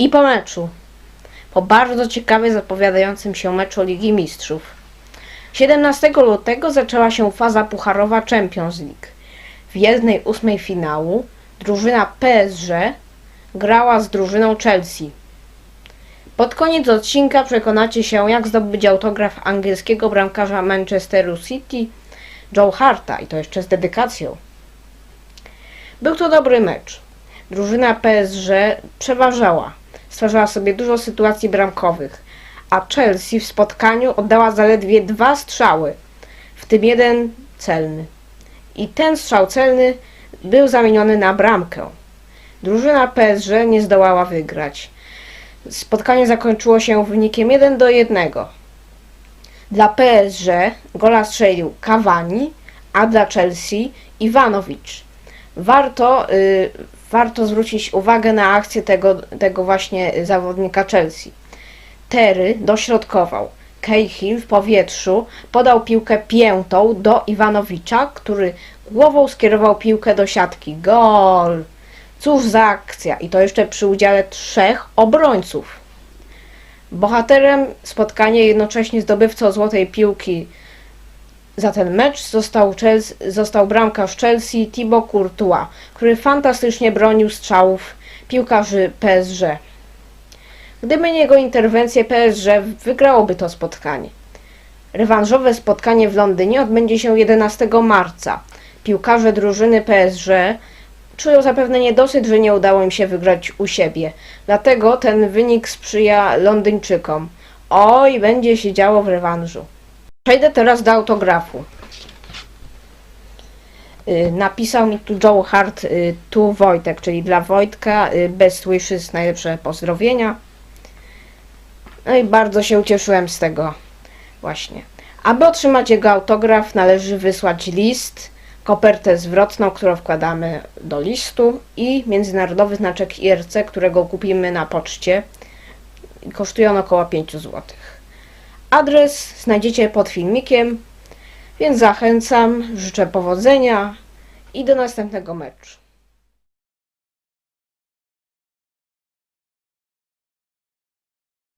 I po meczu. Po bardzo ciekawie zapowiadającym się meczu Ligi Mistrzów. 17 lutego zaczęła się faza pucharowa Champions League. W jednej ósmej finału drużyna PSG grała z drużyną Chelsea. Pod koniec odcinka przekonacie się, jak zdobyć autograf angielskiego bramkarza Manchesteru City, Joe Harta, i to jeszcze z dedykacją. Był to dobry mecz. Drużyna PSG przeważała, stwarzała sobie dużo sytuacji bramkowych, a Chelsea w spotkaniu oddała zaledwie dwa strzały, w tym jeden celny. I ten strzał celny był zamieniony na bramkę. Drużyna PSG nie zdołała wygrać. Spotkanie zakończyło się wynikiem 1 do 1. Dla PSG gola strzelił Cavani, a dla Chelsea Iwanowicz. Warto, y, warto zwrócić uwagę na akcję tego, tego właśnie zawodnika Chelsea. Terry dośrodkował. Cahill w powietrzu podał piłkę piętą do Iwanowicza, który głową skierował piłkę do siatki. Gol! Cóż za akcja! I to jeszcze przy udziale trzech obrońców. Bohaterem spotkania, jednocześnie zdobywcą złotej piłki za ten mecz został, został bramkarz Chelsea Thibaut Courtois, który fantastycznie bronił strzałów piłkarzy PSG. Gdyby nie jego interwencję, PSG wygrałoby to spotkanie. Rewanżowe spotkanie w Londynie odbędzie się 11 marca. Piłkarze drużyny PSG czują zapewne niedosyt, że nie udało im się wygrać u siebie. Dlatego ten wynik sprzyja Londyńczykom. Oj, będzie się działo w rewanżu. Przejdę teraz do autografu. Y, Napisał mi tu Joe Hart, y, tu Wojtek, czyli dla Wojtka, y, best wishes, najlepsze pozdrowienia. No i bardzo się ucieszyłem z tego właśnie. Aby otrzymać jego autograf należy wysłać list, kopertę zwrotną, którą wkładamy do listu i międzynarodowy znaczek IRC, którego kupimy na poczcie. Kosztuje on około 5 zł. Adres znajdziecie pod filmikiem, więc zachęcam, życzę powodzenia i do następnego meczu.